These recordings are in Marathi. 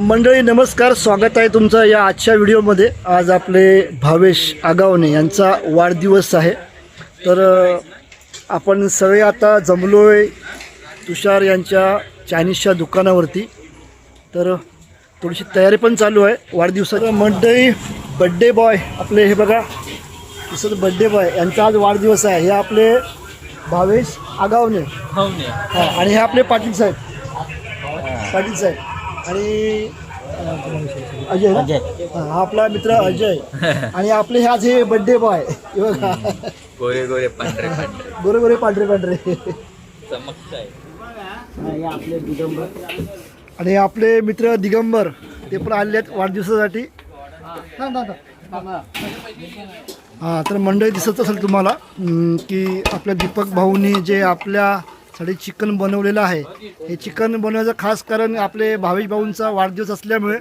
मंडळी नमस्कार. स्वागत आहे तुमचं या आजच्या व्हिडिओमध्ये. आज आपले भावेश आगावणे यांचा वाढदिवस आहे. तर आपण सगळे आता जमलो आहे तुषार यांच्या चायनीजच्या दुकानावरती. तर थोडीशी तयारी पण चालू आहे वाढदिवसाचं. मंडळी बड्डे बॉय आपले हे बघा. दिसत बड्डे बॉय यांचा आज वाढदिवस आहे. हे आपले भावेश आगावणे. हा आणि हे आपले पाटील साहेब. पाटील साहेब. आणि अजय ना? हा, हा आपला मित्र अजय. आणि आपले हे आज हे बड्डे बॉय हे बघा. गोरे गोरे पांढरे पांढरे. गोरे गोरे पांढरे पांढरे. चमकत आहे. आणि हे आपले मित्र दिगंबर ते पण आले आहेत वाढदिवसासाठी. हां. तर मंडळी दिसत असेल तुम्हाला की आपल्या दीपक भाऊनी जे आपल्यासाठी चिकन बनवलेलं आहे. हे चिकन बनवण्याचं खास कारण आपले भावेश भाऊंचा वाढदिवस असल्यामुळे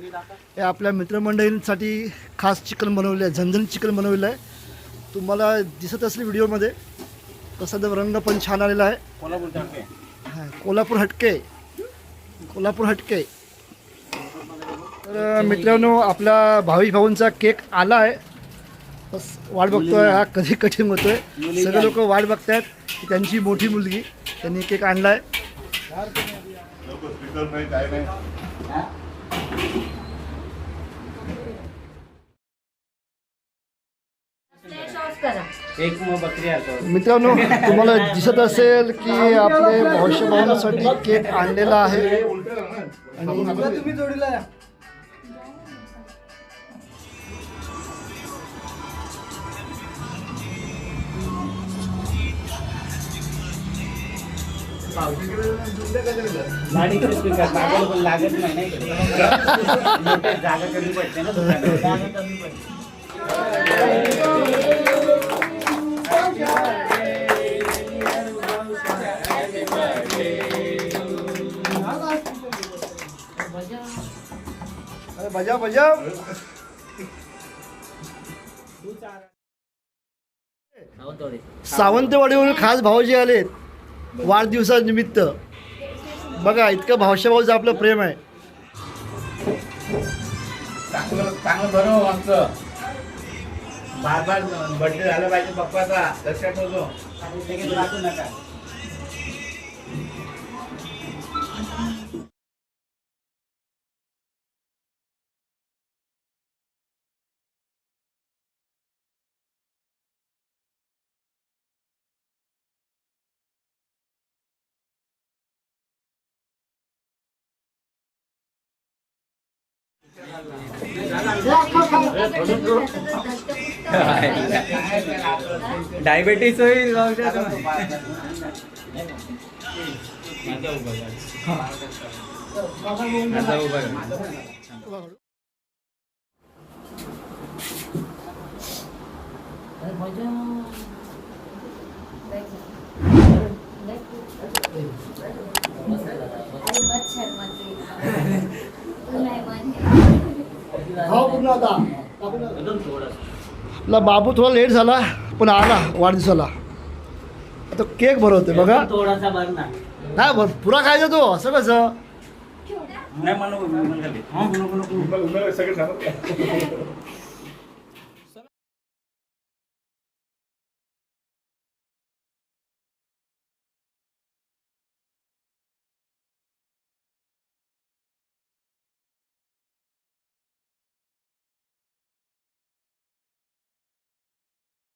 हे आपल्या मित्रमंडळींसाठी खास चिकन बनवलेलं आहे. झणझणीत चिकन बनवलेलं आहे. तुम्हाला दिसत असेल व्हिडिओमध्ये तसा तर रंग पण छान आलेला आहे. हां कोल्हापूर हटके. कोल्हापूर हटके. तर मित्रांनो आपला भावेश भाऊंचा केक आला आहे. बस वाट बघतोय हा कधी कठीण होतोय. सगळे लोक वाट बघतायत त्यांची मोठी मुलगी. त्यांनी केक आणलाय. मित्रांनो तुम्हाला दिसत असेल की आपले भाऊशे भाऊंसाठी केक आणलेला आहे. आणि गाडी क्रिस्पी कर लागल पण लागत नाही नाही का? मोठे जागा कमी पडते ना दुकानात. जागा कमी पडते अरे बजाव बजाव सावंतवाडीवरून खास भाऊजी आलेत वाढदिवसानिमित्त. बघा इतकं भावशा भाऊचं आपलं प्रेम आहे. चांगलं चांगलं बरं हो आमचं. बार बार बर्थडे झाला पाहिजे पप्पाचा. लक्षात ठेवतो. राखू नका. डायबेटीस होईल भाऊ पूर्ण आपला बाबू थोडा लेट झाला पण आला वाढदिवसाला आता केक भरवते बघा थोडासा भर ना नाही भर पुरा खायचा तो असं कसं नाही